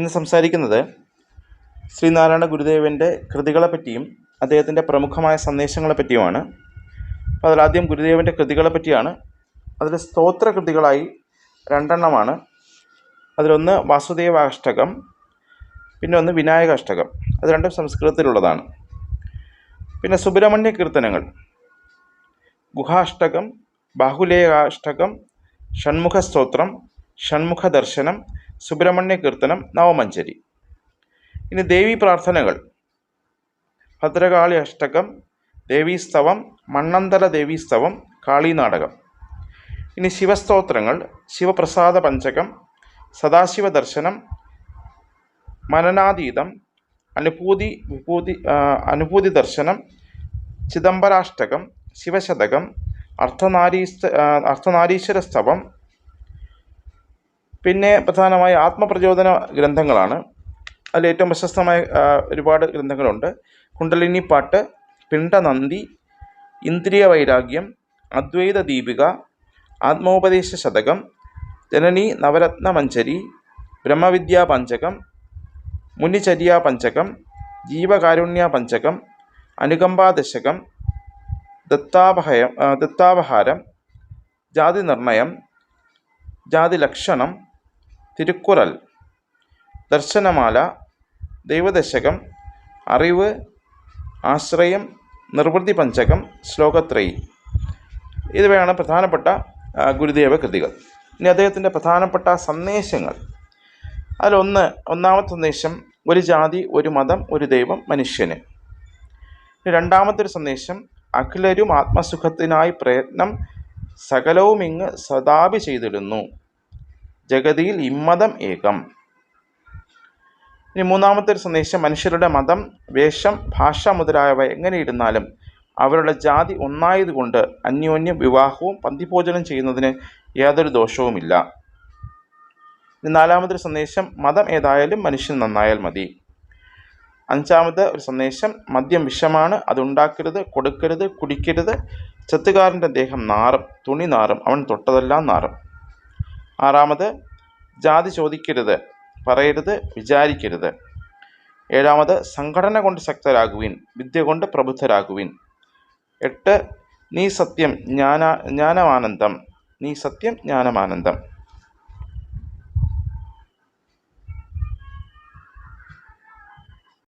ഇന്ന് സംസാരിക്കുന്നത് ശ്രീനാരായണ ഗുരുദേവന്റെ കൃതികളെപ്പറ്റിയും അദ്ദേഹത്തിന്റെ പ്രമുഖമായ സന്ദേശങ്ങളെപ്പറ്റിയുമാണ്. അപ്പോൾ അതിലാദ്യം ഗുരുദേവന്റെ കൃതികളെപ്പറ്റിയാണ്. അതിൽ സ്തോത്ര കൃതികളായി രണ്ടെണ്ണമാണ്. അതിലൊന്ന് വാസുദേവാഷ്ടകം പിന്നെ ഒന്ന് വിനായകാഷ്ടകം. അത് രണ്ടും സംസ്കൃതത്തിലുള്ളതാണ്. പിന്നെ സുബ്രഹ്മണ്യ കീർത്തനങ്ങൾ. ഗുഹാഷ്ടകം ബാഹുലേയാഷ്ടകം ഷൺമുഖ സ്തോത്രം ഷൺമുഖ ദർശനം സുബ്രഹ്മണ്യ കീർത്തനം നവമഞ്ചരി. ഇനി ദേവി പ്രാർത്ഥനകൾ. ഭദ്രകാളി അഷ്ടകം ദേവീസ്തവം മണ്ണന്തല ദേവീസ്തവം കാളീനാടകം ഇനി ശിവസ്തോത്രങ്ങൾ ശിവപ്രസാദ പഞ്ചകം സദാശിവ ദർശനം മനനാതീതം അനുഭൂതി വിഭൂതി അനുഭൂതി ദർശനം ചിദംബരാഷ്ടകം ശിവശതകം അർത്ഥനാരീസ് അർത്ഥനാരീശ്വര സ്തവം പിന്നെ പ്രധാനമായി ആത്മപ്രചോദന ഗ്രന്ഥങ്ങളാണ്. അതിൽ ഏറ്റവും പ്രശസ്തമായ ഒരുപാട് ഗ്രന്ഥങ്ങളുണ്ട്. കുണ്ടലിനി പാട്ട് പിണ്ടനന്ദി ഇന്ദ്രിയ വൈരാഗ്യം അദ്വൈത ദീപിക ആത്മോപദേശ ശതകം ജനനി നവരത്ന മഞ്ചരി ബ്രഹ്മവിദ്യാ പഞ്ചകം മുനിചര്യാ പഞ്ചകം ജീവകാരുണ്യ പഞ്ചകം അനുകമ്പാദശകം ദത്താപഹയം ദത്താപഹാരം ജാതി നിർണയം ജാതി ലക്ഷണം തിരുക്കുറൽ ദർശനമാല ദൈവദശകം അറിവ് ആശ്രയം നിർവൃതി പഞ്ചകം ശ്ലോകത്രയി ഇവയാണ് പ്രധാനപ്പെട്ട ഗുരുദേവ കൃതികൾ. ഇനി അദ്ദേഹത്തിന്റെ പ്രധാനപ്പെട്ട സന്ദേശങ്ങൾ. അതിലൊന്ന് ഒന്നാമത്തെ സന്ദേശം ഒരു ജാതി ഒരു മതം ഒരു ദൈവം മനുഷ്യന്. രണ്ടാമത്തൊരു സന്ദേശം അഖിലരും ആത്മസുഖത്തിനായി പ്രയത്നം സകലവും ഇങ്ങ് സദാപി ചെയ്തിടുന്നു. ജഗതിയിൽ ഇമ്മതം ഏകം. ഇനി മൂന്നാമത്തെ ഒരു സന്ദേശം മനുഷ്യരുടെ മതം വേഷം ഭാഷ മുതലായവ എങ്ങനെ ഇരുന്നാലും അവരുടെ ജാതി ഒന്നായതുകൊണ്ട് അന്യോന്യം വിവാഹവും പന്തിഭോജനം ചെയ്യുന്നതിന് യാതൊരു ദോഷവുമില്ല. ഇനി നാലാമതൊരു സന്ദേശം മതം ഏതായാലും മനുഷ്യൻ നന്നായാൽ മതി. അഞ്ചാമത് ഒരു സന്ദേശം മദ്യം വിഷമാണ് അതുണ്ടാക്കരുത് കൊടുക്കരുത് കുടിക്കരുത് ചെത്തുകാരന്റെ ദേഹം നാറും തുണി നാറും അവൻ തൊട്ടതെല്ലാം നാറും. ആറാമത് ജാതി ചോദിക്കരുത് പറയരുത് വിചാരിക്കരുത്. ഏഴാമത് സംഘടന കൊണ്ട് ശക്തരാകുവിൻ വിദ്യ കൊണ്ട് പ്രബുദ്ധരാകുവിൻ. എട്ട് നീ സത്യം ജ്ഞാന ജ്ഞാനമാനന്ദം നീ സത്യം ജ്ഞാനമാനന്ദം